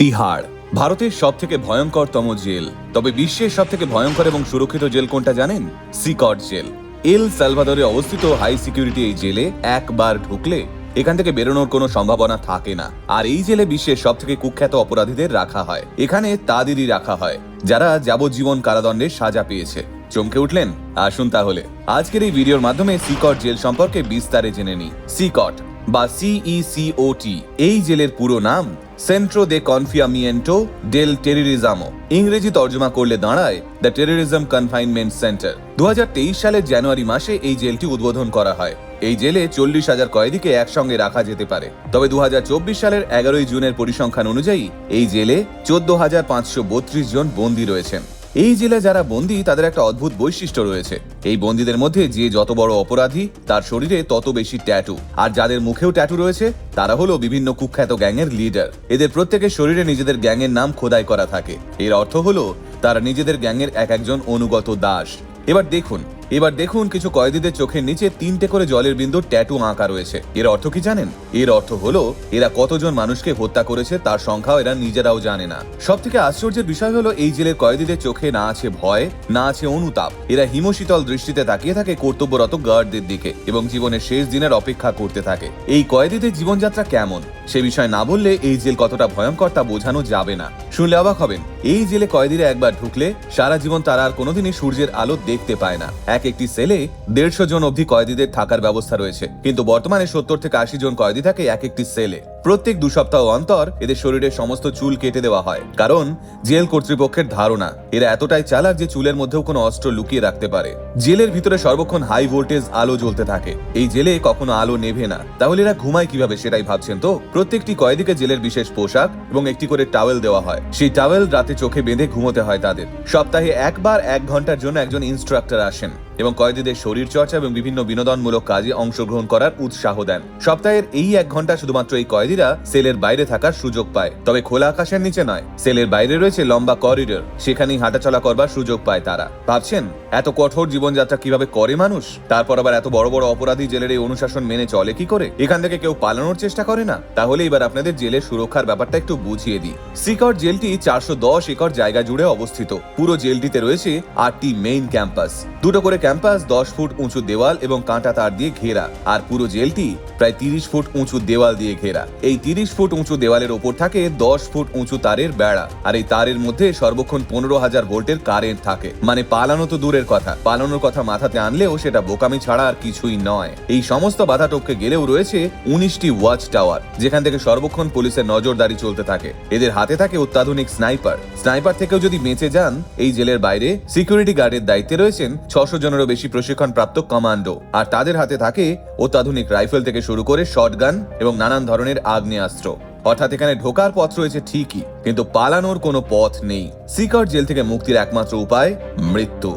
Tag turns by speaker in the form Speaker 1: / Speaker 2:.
Speaker 1: তিহাড়, ভারতের সব থেকে ভয়ঙ্করতম জেল। তবে বিশ্বের সব থেকে ভয়ঙ্কর এবং সুরক্ষিত জেল কোনটা জানেন? সিকট জেল। এল সালভাদরে অবস্থিত হাই সিকিউরিটি এই জেলে একবার ঢুকলে এখান থেকে বেরোনোর কোনো সম্ভাবনা থাকে না। আর এই জেলে বিশ্বের সব থেকে কুখ্যাত অপরাধীদের রাখা হয়। এখানে তাদেরই রাখা হয়, যারা যাবজ্জীবন কারাদণ্ডের সাজা পেয়েছে। চমকে উঠলেন? আসুন তাহলে। আজকের এই ভিডিওর মাধ্যমে সিকট জেল সম্পর্কে বিস্তারে জেনে নিই। সিকট বা সিইসিওটি এই জেলের পুরো নাম সেন্ট্রো দে কনফিয়ামিয়েন্টো ডেল টেরিরিজামো ইংরেজি তর্জমা করলে দাঁড়ায় দ্য টেরোরিজম কনফাইনমেন্ট সেন্টার দু হাজার তেইশ সালের জানুয়ারি মাসে এই জেলটি উদ্বোধন করা হয়। এই জেলে চল্লিশ হাজার কয়েদিকে একসঙ্গে রাখা যেতে পারে। তবে দু হাজার চব্বিশ সালের এগারোই জুনের পরিসংখ্যান অনুযায়ী এই জেলে চোদ্দ হাজার পাঁচশো বত্রিশ জন বন্দী রয়েছেন। এই জেলে যারা বন্দী, তাদের একটা অদ্ভুত বৈশিষ্ট্য রয়েছে। এই বন্দীদের মধ্যে যে যত বড় অপরাধী, তার শরীরে তত বেশি ট্যাটু। আর যাদের মুখেও ট্যাটু রয়েছে, তারা হলো বিভিন্ন কুখ্যাত গ্যাংয়ের লিডার। এদের প্রত্যেকের শরীরে নিজেদের গ্যাংয়ের নাম খোদাই করা থাকে। এর অর্থ হলো, তারা নিজেদের গ্যাংয়ের এক একজন অনুগত দাস। এবার দেখুন এবার দেখুন কিছু কয়েদিদের চোখের নিচে তিনটে করে জলের বিন্দু ট্যাটু আঁকা রয়েছে। এর অর্থ কি জানেন? এর অর্থ হলো, এরা কতজন মানুষকে হত্যা করেছে তার সংখ্যাও এরা নিজেরাও জানে না। সব থেকে আশ্চর্যের বিষয় হলো, এই জেলের কয়েদিদের চোখে না আছে ভয়, না আছে অনুতাপ। এরা হিমশীতল দৃষ্টিতে তাকিয়ে থাকে কর্তব্যরত গার্ডদের দিকে এবং জীবনের শেষ দিনের অপেক্ষা করতে থাকে। এই কয়েদিদের জীবনযাত্রা কেমন? সে বিষয় না বললে এই জেল কতটা ভয়ঙ্কর তা বোঝানো যাবে না। শুনলে অবাক হবেন, এই জেলে কয়েদিরা একবার ঢুকলে সারা জীবন তারা আর কোনোদিনই সূর্যের আলো দেখতে পায় না। এক একটি সেলে দেড়শো জন অবধি কয়েদিদের থাকার ব্যবস্থা রয়েছে। কিন্তু বর্তমানে সত্তর থেকে আশি জন কয়েদি থাকে এক একটি সেলে। প্রত্যেক দু সপ্তাহ অন্তর এদের শরীরের সমস্ত চুল কেটে দেওয়া হয়। কারণ জেল কর্তৃপক্ষের ধারণা, এরা এতটাই চালাক যে চুলের মধ্যেও কোনো অস্ত্র লুকিয়ে রাখতে পারে। জেলের ভিতরে সর্বক্ষণ হাই ভোল্টেজ আলো জ্বলতে থাকে। এই জেলে কখনো আলো নেভে না। তাহলে এরা ঘুমায় কীভাবে সেটাই ভাবছেন তো? প্রত্যেকটি কয়েদিকে জেলের বিশেষ পোশাক এবং একটি করে টাওয়েল দেওয়া হয়। সেই টাওয়েল রাতে চোখে বেঁধে ঘুমোতে হয় তাদের। সপ্তাহে একবার এক ঘণ্টার জন্য একজন ইনস্ট্রাক্টর আসেন। এবং কয়েদিদের শরীর চর্চা এবং বিভিন্ন বিনোদনমূলক কাজে অংশগ্রহণ করার উৎসাহ দেন। সপ্তাহের এই এক ঘণ্টা শুধুমাত্র এই কয়েদিরা সেলের বাইরে থাকার সুযোগ পায়। তবে খোলা আকাশের নিচে নয়, সেলের বাইরে রয়েছে লম্বা করিডোর। সেখানেই হাঁটাচলা করবার সুযোগ পায় তারা। ভাবছেন, এত কঠোর জীবনযাত্রা কীভাবে করে মানুষ? তারপর আবার এত বড় বড় অপরাধী জেলের এই অনুশাসন মেনে চলে কি করে? এখান থেকে কেউ পালানোর চেষ্টা করে না? তাহলে এবার আপনাদের জেলের সুরক্ষার ব্যাপারটা একটু বুঝিয়ে দিই। সিকট জেলটি চারশো দশ একর জায়গা জুড়ে অবস্থিত। পুরো জেলটিতে রয়েছে আটটি মেইন ক্যাম্পাস দুটো করে ক্যাম্পাস দশ ফুট উঁচু দেওয়াল এবং কাঁটা তার দিয়ে ঘেরা। আর পুরো জেলটি প্রায় তিরিশ ফুট উঁচু দেওয়াল দিয়ে ঘেরা। এই তিরিশ ফুট উঁচু দেওয়ালের ওপর থাকে দশ ফুট উঁচু তারের বেড়া। আর এই তারের মধ্যে সর্বক্ষণ পনেরো হাজার ভোল্টের কারেন্ট থাকে। মানে পালানো তো দূরের কথা। পালানোর কথা মাথাতে আনলেও সেটা বোকামি ছাড়া আর কিছুই নয়। এই সমস্ত বাধা টপকে গেলেও রয়েছে উনিশটি ওয়াচ টাওয়ার, যেখান থেকে সর্বক্ষণ পুলিশের নজরদারি চলতে থাকে। এদের হাতে থাকে অত্যাধুনিক স্নাইপার। স্নাইপার থেকেও যদি বেঁচে যান, এই জেলের বাইরে সিকিউরিটি গার্ডের দায়িত্বে রয়েছেন ছশো জনেরও বেশি প্রশিক্ষণ প্রাপ্ত কমান্ডো। আর তাদের হাতে থাকে অত্যাধুনিক রাইফেল থেকে শুরু করে শটগান এবং নানান ধরনের আগ্নেয়াস্ত্র। অর্থাৎ এখানে ঢোকার পথ রয়েছে ঠিকই, কিন্তু পালানোর কোনো পথ নেই। সিকার জেল থেকে মুক্তির একমাত্র উপায় মৃত্যু।